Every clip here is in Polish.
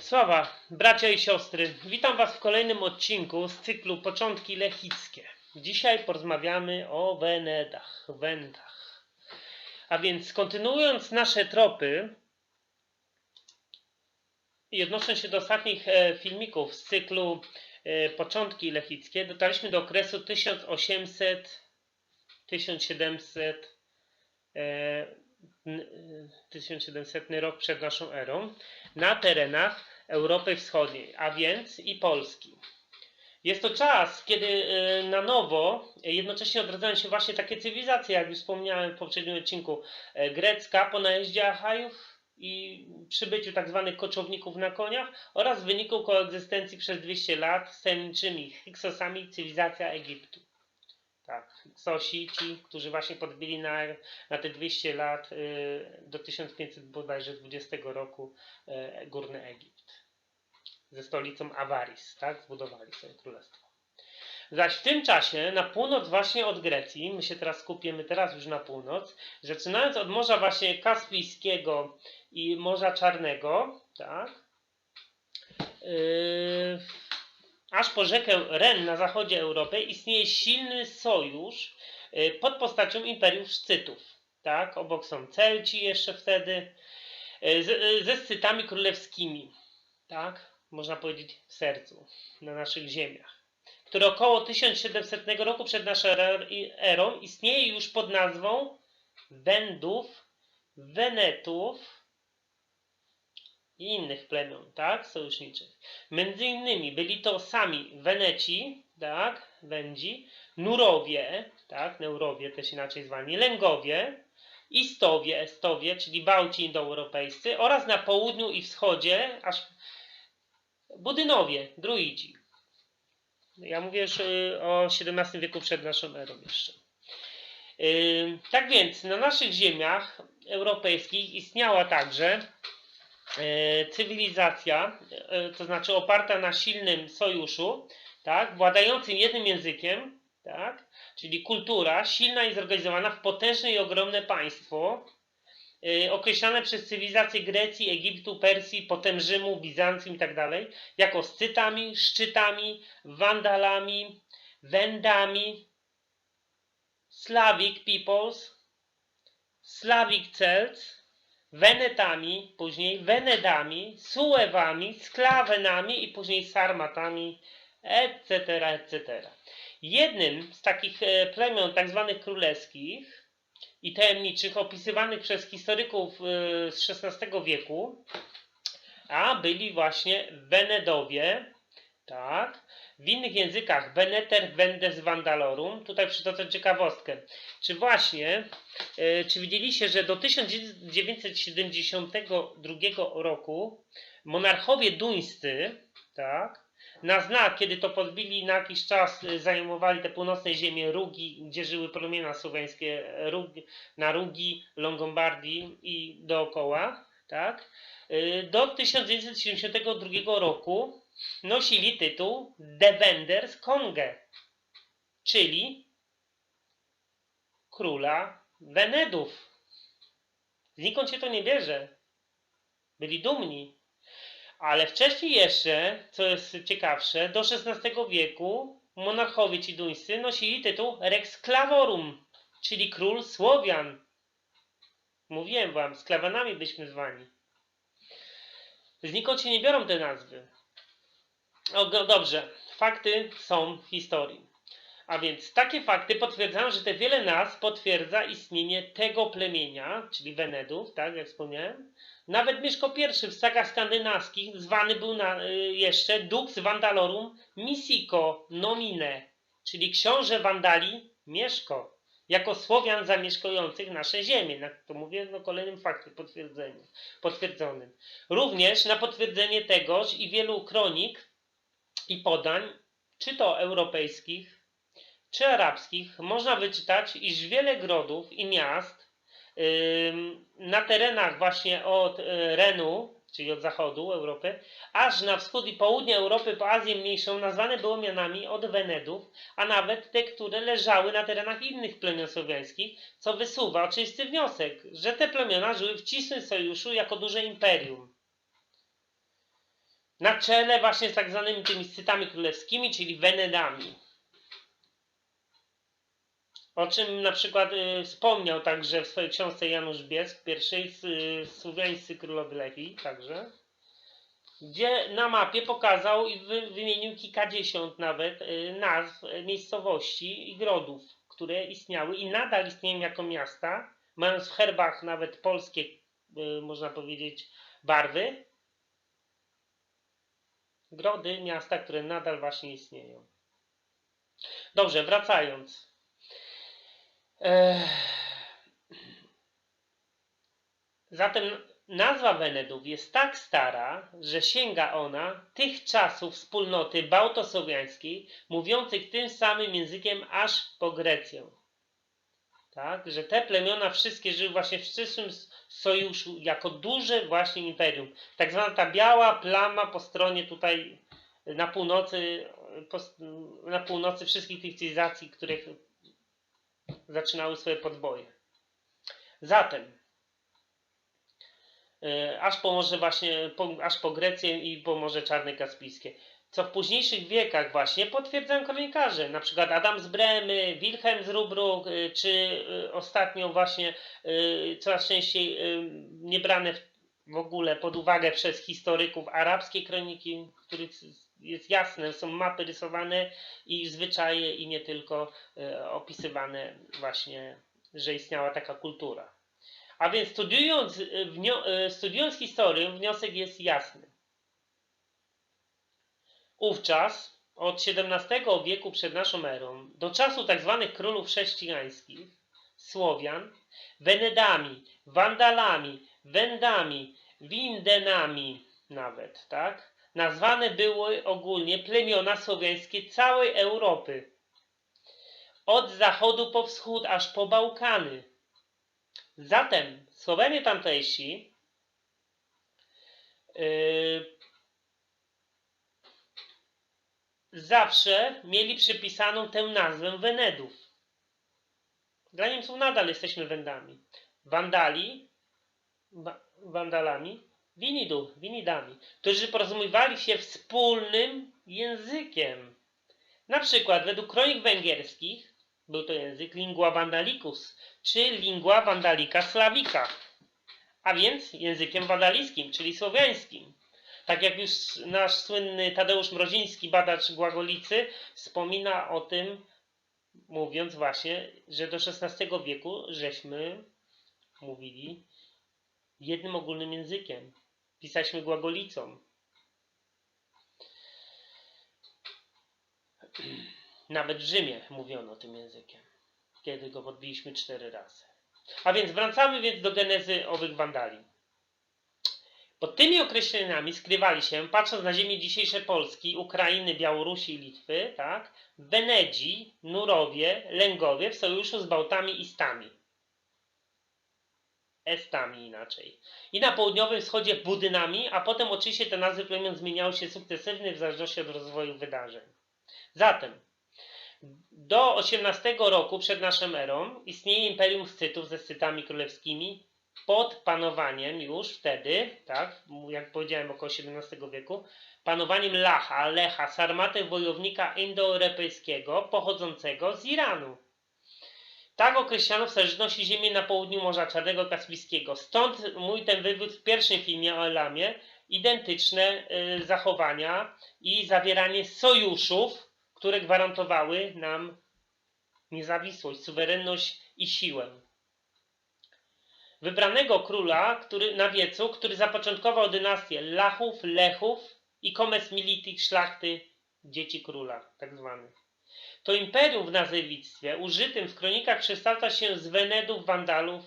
Sława, bracia i siostry, witam Was w kolejnym odcinku z cyklu Początki Lechickie. Dzisiaj porozmawiamy o Wenedach, Wendach. A więc kontynuując nasze tropy i odnosząc się do ostatnich e, filmików z cyklu e, Początki Lechickie, dotarliśmy do okresu 1800-1700 e, n- e, 1700 rok przed naszą erą na terenach Europy Wschodniej, a więc i Polski. Jest to czas, kiedy e, na nowo jednocześnie odradzają się właśnie takie cywilizacje, jak już wspomniałem w poprzednim odcinku, e, grecka po najeździe Achajów i przybyciu tzw. koczowników na koniach oraz w wyniku koegzystencji przez 200 lat z tajemniczymi Hyksosami cywilizacja Egiptu. Tak, Hyksosi, ci, którzy właśnie podbili na, na te 200 lat y, do 1500 bodajże 20 roku e, Górny Egipt. Ze stolicą Awaris, tak? Zbudowali sobie królestwo. Zaś w tym czasie na północ właśnie od Grecji, my się teraz skupiemy teraz już na północ, zaczynając od Morza właśnie Kaspijskiego i Morza Czarnego, tak? Yy, aż po rzekę Ren na zachodzie Europy istnieje silny sojusz yy, pod postacią Imperiów Szcytów. Tak? Obok są Celci jeszcze wtedy, yy, z, yy, ze Scytami królewskimi. Tak? Można powiedzieć w sercu, na naszych ziemiach. Które około 1700 roku przed naszą er- erą istnieje już pod nazwą Wendów, Wenetów i innych plemion, tak, sojuszniczych. Między innymi byli to sami Weneci, tak, Wędzi, Nurowie, tak, Neurowie też inaczej zwani, Lęgowie, Istowie, Estowie, czyli Bałci indoeuropejscy oraz na południu i wschodzie aż Budynowie, Druidzi. Ja mówię już y, o XVII wieku przed naszą erą jeszcze. Y, Tak więc na naszych ziemiach europejskich istniała także cywilizacja, e, to znaczy oparta na silnym sojuszu, tak, władającym jednym językiem, tak, czyli kultura silna i zorganizowana w potężne i ogromne państwo, e, określane przez cywilizację Grecji, Egiptu, Persji, potem Rzymu, Bizancjum i tak jako Scytami, Szczytami, Wandalami, Wendami, Slavic peoples, Slavic Celts, Wenetami, później Wenedami, Suewami, Sklawenami i później Sarmatami, etc., etc. Jednym z takich e, plemion tak zwanych królewskich i tajemniczych opisywanych przez historyków e, z XVI wieku, a byli właśnie Wenedowie, tak, w innych językach Veneter Vendes Vandalorum. Tutaj przytoczę ciekawostkę. Czy właśnie E, Czy widzieliście, że do 1972 roku monarchowie duńscy, tak, na znak, kiedy to podbili na jakiś czas, e, zajmowali te północne ziemie Rugi, gdzie żyły plemiona słowiańskie e, Rugi, na Rugi, Longombardii i dookoła, tak, do 1972 roku nosili tytuł Devenders Konge, czyli króla Wenedów. Znikąd się to nie bierze. Byli dumni. Ale wcześniej jeszcze, co jest ciekawsze, do XVI wieku monarchowie ci duńscy nosili tytuł Rex Clavorum, czyli król Słowian. Mówiłem wam, sklawanami byśmy zwani. Znikąd się nie biorą te nazwy. O, do, dobrze, fakty są w historii. A więc takie fakty potwierdzają, że te wiele nazw potwierdza istnienie tego plemienia, czyli Wenedów, tak jak wspomniałem. Nawet Mieszko I w sagach skandynawskich zwany był na, y, jeszcze Dux Vandalorum Misiko Nomine, czyli książę Wandali Mieszko, jako Słowian zamieszkujących nasze ziemię. To mówię no, kolejnym potwierdzeniem, potwierdzonym. Również na potwierdzenie tegoż i wielu kronik i podań, czy to europejskich, czy arabskich można wyczytać, iż wiele grodów i miast na terenach właśnie od y, Renu, czyli od zachodu Europy, aż na wschód i południe Europy po Azję Mniejszą nazwane było mianami od Wenedów, a nawet te, które leżały na terenach innych plemion słowiańskich, co wysuwa oczywisty wniosek, że te plemiona żyły w ścisłym sojuszu jako duże imperium. Na czele właśnie z tak zwanymi tymi scytami królewskimi, czyli Wenedami. O czym na przykład y, wspomniał także w swojej książce Janusz Biesk, pierwszej z y, słowiańscy królowie Lechii także, gdzie na mapie pokazał i wy, wymienił kilkadziesiąt nawet y, nazw y, miejscowości i grodów, które istniały i nadal istnieją jako miasta, mając w herbach nawet polskie, y, można powiedzieć, barwy. Grody, miasta, które nadal właśnie istnieją. Dobrze, wracając. Ech. Zatem nazwa Wenedów jest tak stara, że sięga ona tych czasów wspólnoty bałtosłowiańskiej, mówiących tym samym językiem aż po Grecję. Tak, że te plemiona wszystkie żyły właśnie w ścisłym sojuszu jako duże właśnie imperium. Tak zwana ta biała plama po stronie tutaj na północy, po, na północy wszystkich tych cywilizacji, których zaczynały swoje podboje. Zatem, e, aż po Morze właśnie, po, aż po Grecję i po Morze Czarne Kaspijskie. Co w późniejszych wiekach właśnie potwierdzają kronikarze, na przykład Adam z Bremy, Wilhelm z Rubruck, e, czy e, ostatnio właśnie coraz częściej niebrane w ogóle pod uwagę przez historyków arabskie kroniki, w których jest jasne, są mapy rysowane i zwyczaje i nie tylko opisywane właśnie, że istniała taka kultura. A więc studiując, studiując historię, wniosek jest jasny. Wówczas, od XVII wieku przed naszą erą, do czasu tzw. królów chrześcijańskich, Słowian, Wenedami, Wandalami, Wendami, Windenami nawet, tak? Nazwane były ogólnie plemiona słowiańskie całej Europy. Od zachodu po wschód aż po Bałkany. Zatem Słowenie tamtejsi yy, zawsze mieli przypisaną tę nazwę Wenedów. Dla Niemców nadal jesteśmy Wendami. Wandali, wa, Wandalami, Winidów, Winidami, którzy porozumiewali się wspólnym językiem. Na przykład według kronik węgierskich był to język lingua vandalicus, czy lingua vandalica slavica, a więc językiem wandalijskim, czyli słowiańskim. Tak jak już nasz słynny Tadeusz Mroziński, badacz Głagolicy, wspomina o tym, mówiąc właśnie, że do XVI wieku żeśmy mówili jednym ogólnym językiem. Pisaliśmy głagolicą. Nawet w Rzymie mówiono tym językiem, kiedy go podbiliśmy cztery razy. A więc wracamy więc do genezy owych wandali. Pod tymi określeniami skrywali się, patrząc na ziemię dzisiejszej Polski, Ukrainy, Białorusi i Litwy, tak, Wenedzi, Nurowie, Lęgowie w sojuszu z Bałtami i Stami. Estami inaczej. I na południowym wschodzie Budynami, a potem oczywiście te nazwy plemion zmieniały się sukcesywnie w zależności od rozwoju wydarzeń. Zatem do XVIII roku przed naszą erą istnieje Imperium Scytów ze Scytami Królewskimi pod panowaniem już wtedy, tak, jak powiedziałem około XVII wieku, panowaniem Lacha, Lecha, Sarmaty, wojownika indoeuropejskiego pochodzącego z Iranu. Tak określano w starożytności ziemię na południu Morza Czarnego Kaspijskiego. Stąd mój ten wywód w pierwszym filmie o Elamie, identyczne y, zachowania i zawieranie sojuszów, które gwarantowały nam niezawisłość, suwerenność i siłę. Wybranego króla który, na wiecu, który zapoczątkował dynastię Lachów, Lechów i Komes Militik szlachty dzieci króla, tak zwanych. To imperium w nazewictwie użytym w kronikach kształca się z Wenedów, Wandalów,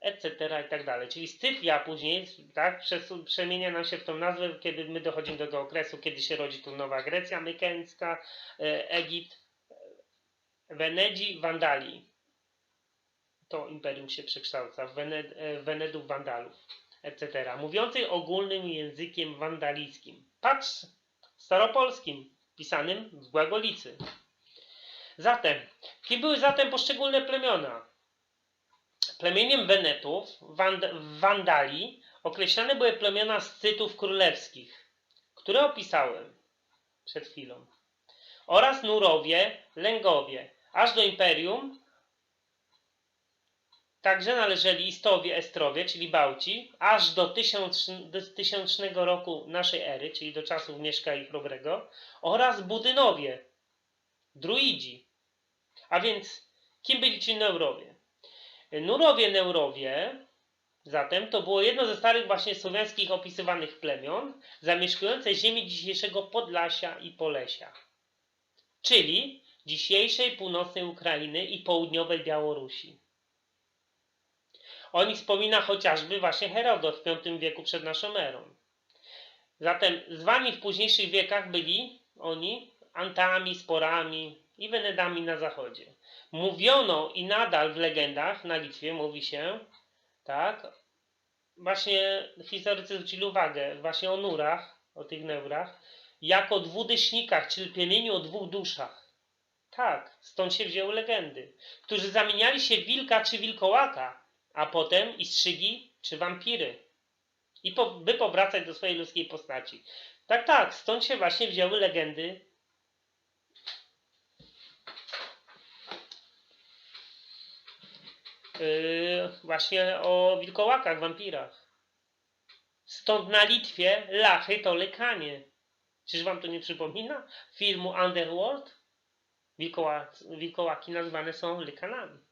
etc. i tak dalej. Czyli Scytia później tak, przemienia nam się w tą nazwę, kiedy my dochodzimy do tego okresu, kiedy się rodzi tu Nowa Grecja Mykeńska, e, Egipt, Wenedzi, Wandali. To imperium się przekształca w Wened, e, Wenedów, Wandalów, etc. Mówiący ogólnym językiem wandalijskim. Patrz, staropolskim, pisanym w Głagolicy. Zatem, kim były zatem poszczególne plemiona? Plemieniem Wenetów, Wand Wandali, określane były plemiona Scytów królewskich, które opisałem przed chwilą, oraz Nurowie, Lęgowie, aż do Imperium także należeli Istowie, Estrowie, czyli Bałci, aż do, tysiąc, do tysiącznego roku naszej ery, czyli do czasów Mieszka i Chrobrego, oraz Budynowie, Druidzi. A więc, kim byli ci Neurowie? Nurowie, Neurowie, zatem, to było jedno ze starych właśnie słowiańskich opisywanych plemion, zamieszkujące ziemię dzisiejszego Podlasia i Polesia, czyli dzisiejszej północnej Ukrainy i południowej Białorusi. O nich wspomina chociażby właśnie Herodot w V wieku przed naszą erą. Zatem zwani w późniejszych wiekach byli oni Antami, Sporami i Wenedami na zachodzie. Mówiono i nadal w legendach na Litwie mówi się, tak, właśnie historycy zwrócili uwagę właśnie o nurach, o tych neurach, jako dwudysznikach, czyli piemieniu o dwóch duszach. Tak, stąd się wzięły legendy, którzy zamieniali się w wilka czy wilkołaka, a potem i strzygi czy wampiry. I po, by powracać do swojej ludzkiej postaci. Tak, tak, stąd się właśnie wzięły legendy yy, właśnie o wilkołakach, wampirach. Stąd na Litwie lachy to lekanie. Czyż wam to nie przypomina filmu Underworld? Wilkołaki, wilkołaki nazywane są lykanami.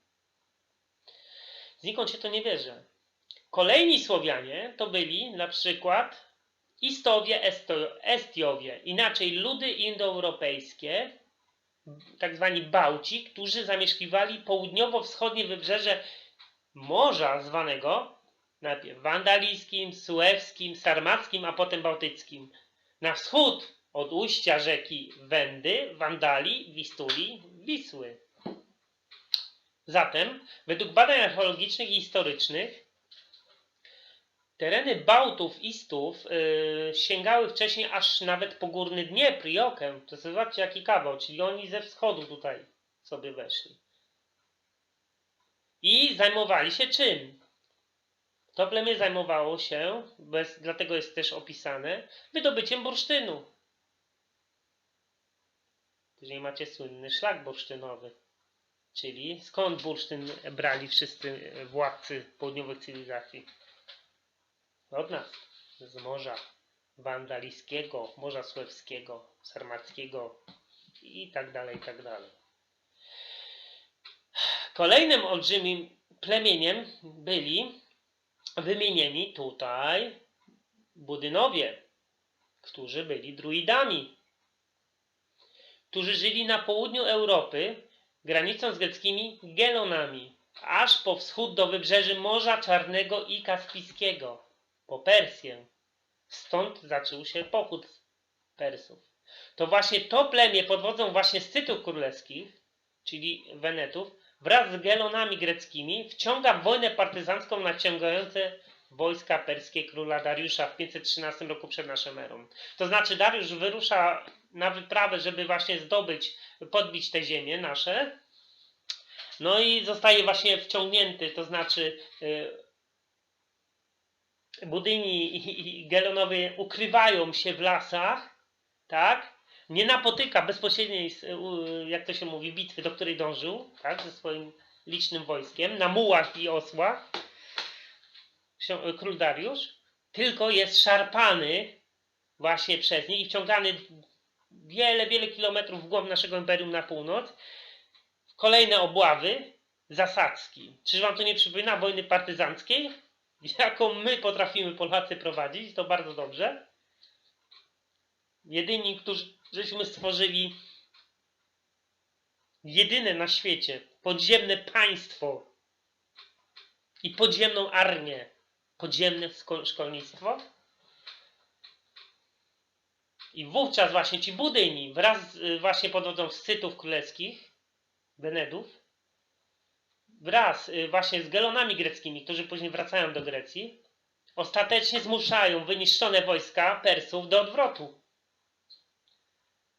Znikąd się to nie bierze. Kolejni Słowianie to byli na przykład Istowie, Estiowie, inaczej ludy indoeuropejskie, tak zwani Bałci, którzy zamieszkiwali południowo-wschodnie wybrzeże morza zwanego najpierw wandalijskim, suewskim, sarmackim, a potem bałtyckim. Na wschód od ujścia rzeki Wędy, Wandali, Wistuli, Wisły. Zatem, według badań archeologicznych i historycznych, tereny Bałtów, Istów yy, sięgały wcześniej aż nawet po górny Dniepr i Okę. To zobaczcie jaki kawał, czyli oni ze wschodu tutaj sobie weszli. I zajmowali się czym? To plemię zajmowało się, bez, dlatego jest też opisane, wydobyciem bursztynu. Później macie słynny szlak bursztynowy. Czyli skąd bursztyn brali wszyscy władcy południowych cywilizacji? Od nas, z morza wandalijskiego, morza słewskiego, sarmackiego i tak dalej, i tak dalej. Kolejnym olbrzymim plemieniem byli wymienieni tutaj Budynowie, którzy byli druidami, którzy żyli na południu Europy, granicą z greckimi Gelonami, aż po wschód do wybrzeży Morza Czarnego i Kaspijskiego, po Persję. Stąd zaczął się pochód Persów. To właśnie to plemię pod wodzą właśnie Scytów Królewskich, czyli Wenetów, wraz z Gelonami greckimi wciąga wojnę partyzancką naciągające wojska perskie króla Dariusza w 513 roku przed naszą erą. To znaczy Dariusz wyrusza na wyprawę, żeby właśnie zdobyć, podbić te ziemie nasze. No i zostaje właśnie wciągnięty, to znaczy yy, Budyni i Gelonowie ukrywają się w lasach, tak? Nie napotyka bezpośredniej, jak to się mówi, bitwy, do której dążył, tak? Ze swoim licznym wojskiem, na mułach i osłach, król Dariusz, tylko jest szarpany właśnie przez nich i wciągany wiele, wiele kilometrów w głąb naszego imperium na północ, kolejne obławy zasadzki. Czyż wam to nie przypomina wojny partyzanckiej? Jaką my potrafimy Polacy prowadzić, to bardzo dobrze. Jedyni, którzy żeśmy stworzyli jedyne na świecie podziemne państwo i podziemną armię, podziemne szkolnictwo. I wówczas właśnie ci budyni wraz z, właśnie pod wodzą scytów królewskich, Benedów, wraz y, właśnie z gelonami greckimi, którzy później wracają do Grecji, ostatecznie zmuszają wyniszczone wojska Persów do odwrotu.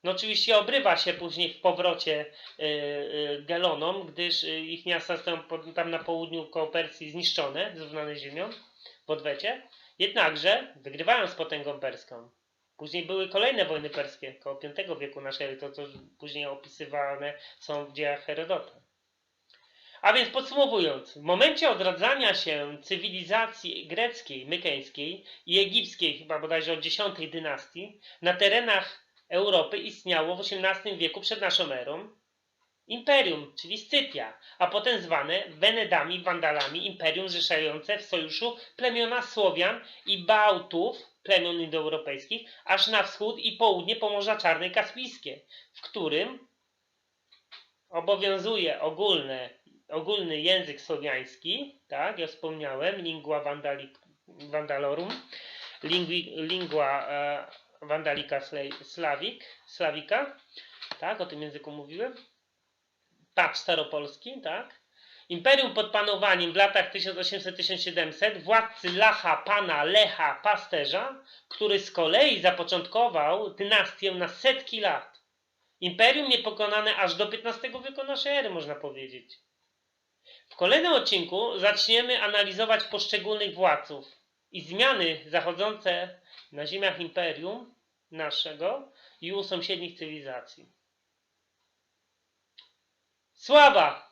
No oczywiście obrywa się później w powrocie y, y, Gelonom, gdyż ich miasta są tam na południu koło Persji zniszczone, zrównane ziemią w odwecie. Jednakże wygrywają z potęgą perską. Później były kolejne wojny perskie, około V wieku naszej to co później opisywane są w dziejach Herodota. A więc podsumowując, w momencie odradzania się cywilizacji greckiej, mykeńskiej i egipskiej, chyba bodajże od X dynastii, na terenach Europy istniało w XVIII wieku przed naszą erą imperium, czyli Scytia, a potem zwane Wenedami, Wandalami, imperium zrzeszające w sojuszu plemiona Słowian i Bałtów, plemion indoeuropejskich, aż na wschód i południe Pomorza Czarne i Kaspijskie, w którym obowiązuje ogólne, ogólny język słowiański, tak, ja wspomniałem, lingua vandali, vandalorum, lingua e, vandalica sla- slavik, slavika, tak, o tym języku mówiłem, tak, staropolski, tak. Imperium pod panowaniem w latach 1800-1700 władcy Lacha, pana Lecha, pasterza, który z kolei zapoczątkował dynastię na setki lat. Imperium niepokonane aż do XV wieku naszej ery, można powiedzieć. W kolejnym odcinku zaczniemy analizować poszczególnych władców i zmiany zachodzące na ziemiach imperium naszego i u sąsiednich cywilizacji. Sława